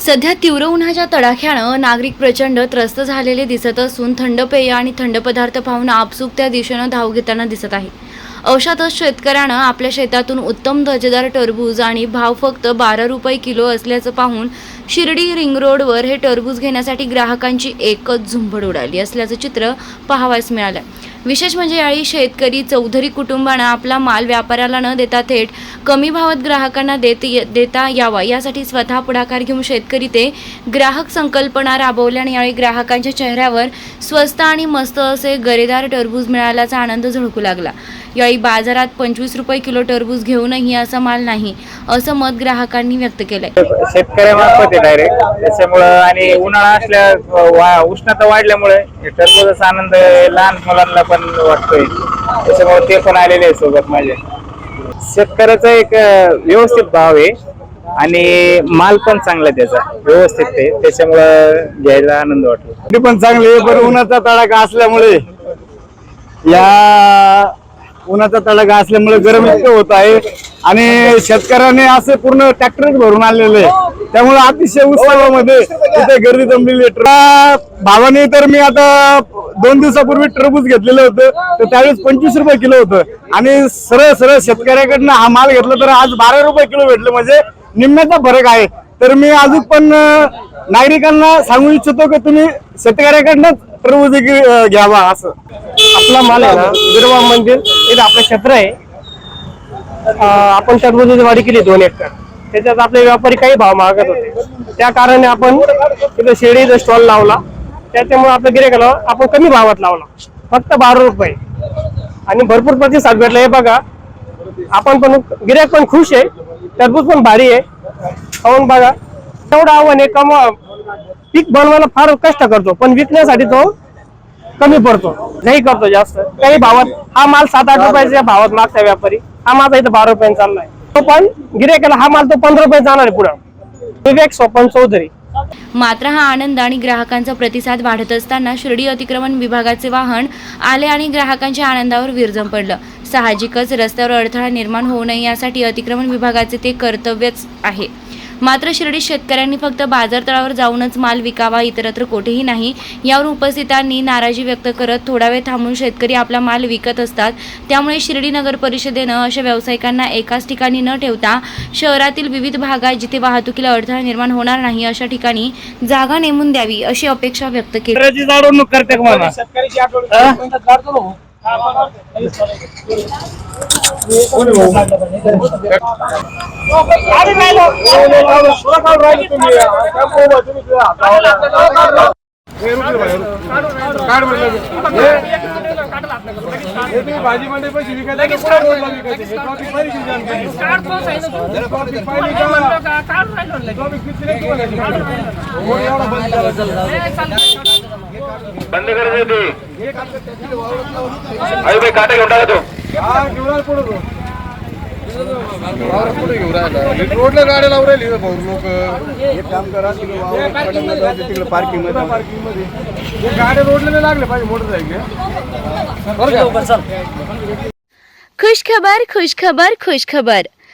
सध्या तीव्र उन्हाच्या तडाख्यानं नागरिक प्रचंड त्रस्त झालेले दिसत असून थंड पेय आणि थंड पदार्थ पाहून आपसूक त्या दिशेनं धाव घेताना दिसत आहे. अशातच शेतकऱ्यानं आपल्या शेतातून उत्तम दर्जेदार टरबूज आणि भाव फक्त बारा रुपये किलो असल्याचं पाहून शिर्डी रिंग रोडवर हे टरबूज घेण्यासाठी ग्राहकांची एकच झुंबड उडाली असल्याचं चित्र पाहावयास मिळालं विशेष म्हणजे यावेळी शेतकरी चौधरी कुटुंबांना आपला माल व्यापाऱ्याला न देता थेट कमी भावात ग्राहकांना देत देता यावा. यासाठी स्वतः पुढाकार घेऊन शेतकरी ते ग्राहक संकल्पना राबवल्या आणि यावेळी ग्राहकांच्या चेहऱ्यावर स्वस्त आणि मस्त असे गरेदार टरबूज मिळाल्याचा आनंद झळकू लागला. यावेळी बाजारात पंचवीस रुपये किलो टरबूज घेऊनही असा माल नाही असं मत ग्राहकांनी व्यक्त केलंय. शेतकऱ्यामार्फत आहे डायरेक्ट त्याच्यामुळं आणि उन्हाळा असल्या उष्णता वाढल्यामुळे टरबूजाचा आनंद लहान मुलांना पण वाटतोय. त्याच्यामुळे ते पण आलेले आहे सोबत माझे. शेतकऱ्याचा एक व्यवस्थित भाव आहे. आणि माल पण चांगला आहे त्याचा. व्यवस्थित आहे. त्याच्यामुळं घ्यायला आनंद वाटतो. ते पण चांगली आहे, पण उन्हाचा तडाखा असल्यामुळे या उन्हाचा तडाखा असल्यामुळे गरम इतकं होत आहे. आणि शेतकऱ्याने असे पूर्ण ट्रॅक्टरच भरून आलेलं आहे. त्यामुळे अतिशय उत्सवामध्ये तिथे गर्दी जमलेली आहे. भावाने तर मी आता दोन दिवसापूर्वी टरबूज घेतलेलं होतं. तर त्यावेळेस पंचवीस रुपये किलो होतं. आणि सरळ सरळ शेतकऱ्याकडनं हा माल घेतला तर आज बारा रुपये किलो भेटलं. म्हणजे निम्म्याचा फरक आहे. तर मी अजून पण नागरिकांना सांगू इच्छितो की तुम्ही शेतकऱ्याकडनं टरबूज घ्यावा असं. आपला माल आहे ना बिरवा मंदिर. इथं आपलं क्षेत्र आहे. आपण टरबूजाची वाढी केली दोन एकर. त्याच्यात आपले व्यापारी काही भाव मागत होते. त्या कारणाने आपण तिथं शेळीचा स्टॉल लावला. त्याच्यामुळे आपलं गिरेकाला आपण कमी भावात लावला. फक्त बारा रुपये. आणि भरपूर प्रतिसाद भेटला. हे बघा आपण पण गिऱ्हाईक पण खुश आहे. टरबूज पण भारी आहे. खाऊन बघा. तेवढं आव्हान आहे. कमा पीक बनवायला फार कष्ट करतो. पण विकण्यासाठी तो कमी पडतो. नाही करतो जास्त. काही भावात हा माल सात आठ रुपयाच्या भावात मागता व्यापारी. हा माझा इथं बारा रुपयाने चाललाय. तो पण गिरायकाला हा माल तो पंधरा रुपये जाणार आहे पुढं. विवेक स्वपन चौधरी. मात्र हा आनंद आणि ग्राहकांचा प्रतिसाद वाढत असताना शिर्डी अतिक्रमण विभागाचे वाहन आले आणि ग्राहकांच्या आनंदावर विरजम पडलं. साहजिकच रस्त्यावर अडथळा निर्माण होऊ नये यासाठी अतिक्रमण विभागाचे ते कर्तव्यच आहे. मात्र शिर्डी शेतकऱ्यांनी फक्त बाजारतळावर जाऊनच माल विकावा इतरत्र कोठेही नाही. यावर उपस्थितांनी नाराजी व्यक्त करत थोडा वेळ थांबून शेतकरी आपला माल विकत असतात. त्यामुळे शिर्डी नगर परिषदेनं अशा व्यावसायिकांना एकाच ठिकाणी न ठेवता शहरातील विविध भागात जिथे वाहतुकीला अडथळा निर्माण होणार नाही अशा ठिकाणी जागा नेमून द्यावी अशी अपेक्षा व्यक्त केली. भाजी मंडई पैसे विकायला बंद करायचं ते. भाई काटा घेऊन टाका तो. रोडला गाड्या लावून राहिली भाऊ लोक. एक काम करा तिकडे पार्किंगमध्ये पार्किंगमध्ये. गाड्या रोडला नाही लागले पाहिजे मोटरसायकल. खुश खबर खुश खबर खुश खबर.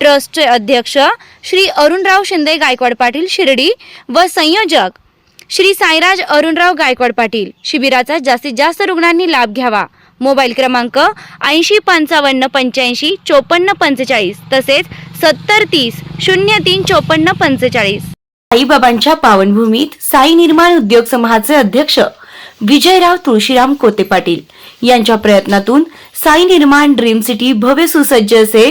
ट्रस्टचे अध्यक्ष श्री अरुणराव शिंदे गायकवाड पाटील शिर्डी व संयोजक श्री साईराज अरुणराव गायकवाड पाटील शिबिराचा जास्तीत जास्त रुग्णांनी लाभ घ्यावा. मोबाईल क्रमांक ऐंशी पंचावन्न पंच्याऐंशी चोपन्न पंचेचाळीस तसेच सत्तर तीस शून्य तीन चोपन्न पंचेचाळीस. साईबाबांच्या पावनभूमीत साई निर्माण उद्योग समूहाचे अध्यक्ष विजयराव तुळशीराम कोते पाटील यांच्या प्रयत्नातून साई निर्माण ड्रीम सिटी भव्य सुसज्ज असे